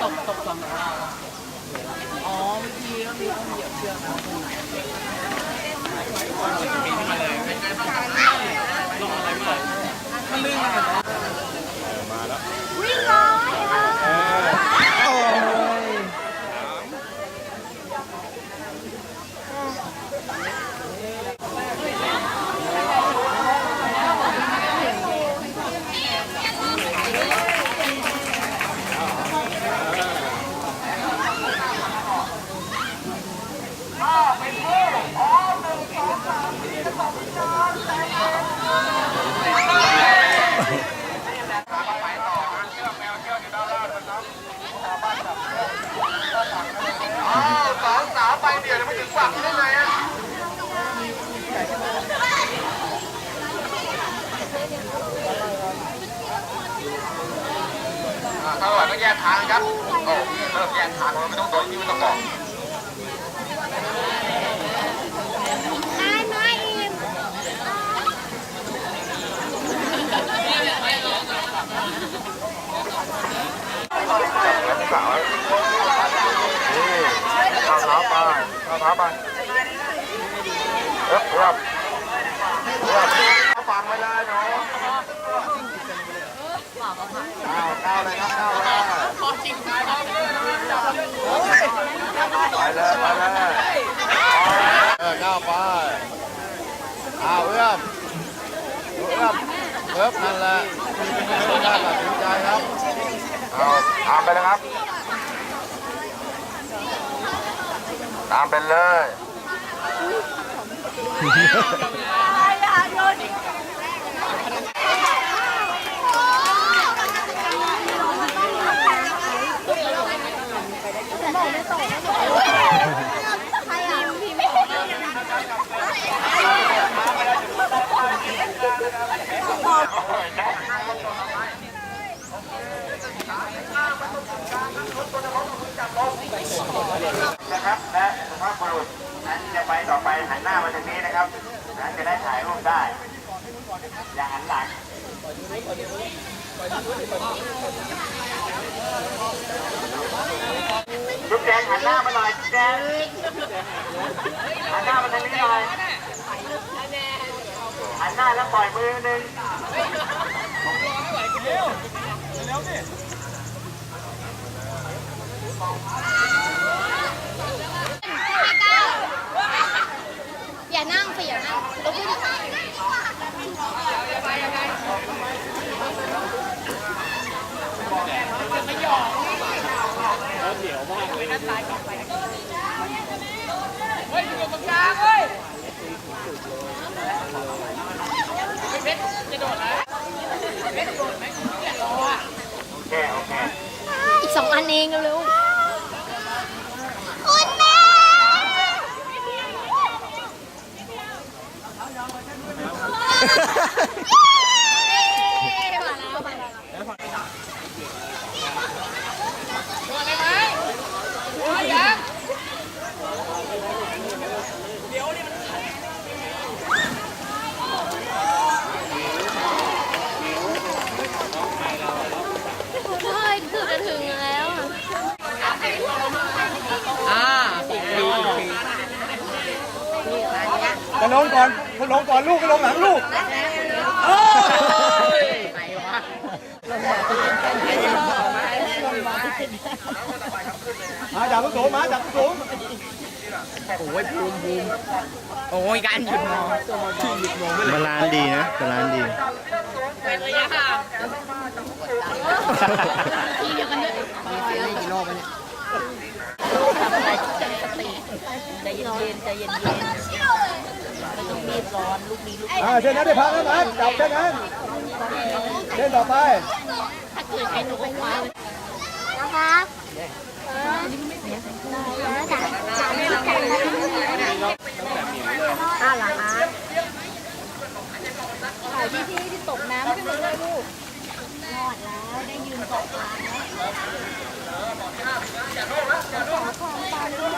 ตกตกสองรอบอ๋อเมื่อกี้ก็มีต้องเหยียบเชือกนะตรงไหนไงบ้างครับลงอะไรมามันลื่นมาเหมือนกัน มาแล้ว วิ่งร้อย เออ โอ้ย สองสาวไปเดี๋ยวไม่ถึงฝั่งได้ไงอะถ้าอร่อยก็ แยกทางครับโอ้เริ่มแยกทางแล้วไม่ต้องโดนที่ไม่ต้องบอกได้ไหมอิ่มสาวนี่ข้าวเท้าไปข้าวเท้าไปเอ๊บเอ๊บเอ๊บฟังไว้เลยเนาะก้าวก้าวเลยครับก้าวเลย พอจริงครับ ไปเลยไปเลยเออก้าวไปอ้าวเอื้อมเอื้อม เอื้อนั่นแหละไม่ได้ตัดสินใจครับเอาตามไปนะครับ ตามไปเลย ใครอะพี่ไม่ นะครับและสุภาพบุรุษนะที่จะไปต่อไปหันหน้ามาทางนี้นะครับนะจะได้ถ่ายรูปได้ อย่าหันหลังจุ๊บแดงหันหน้ามาหน่อยจุ๊บแดงหันหน้ามาทางนี้หน่อยหันหน้าแล้วปล่อยมือหนึ่งอย่านั่งสิอย่านั่งลุกขึ้น เฮ้ยอยู่ตรงกลางเว้ยเพชรจะโดดนะเพชรโดดไหมเนี่ยรออะโอเคโอเคอีกสองอันเองเร็วๆคุณแม่มาแล้วมาแล้ว โดดได้ไหมโอ้ยยัง เฮ้ยเกือบจะถึงแล้วอะ อ่าปีกปีกปีก จะ ลงก่อนจะลงก่อนลูกก็ลงหลังลูกโอ้ยไหนวะมาจับลูกสูงมาจับลูกสูงโอ้ยภูมิภูมิโอ้ยการหยุดมองที่หยุดมองไม่เลยบาลานซ์ดีนะบาลานซ์ดีเป็นระยะห่างทีเดียวกันด้วยเสียได้กี่รอบวะเนี่ยทำอะไรใจสติใจเย็นๆใจเย็นๆไม่ต้ อ่าเช่นนั้นได้พักแล้วมัดจับเช่นนั้นเล่นต่อไปนะครับอาหรอคะข่าวที่พี่ที่ตกน้ำขึ้นมาด้ยลูกรดแล้วได้ยืนเกาะกลางแล้วขอความตามด้วย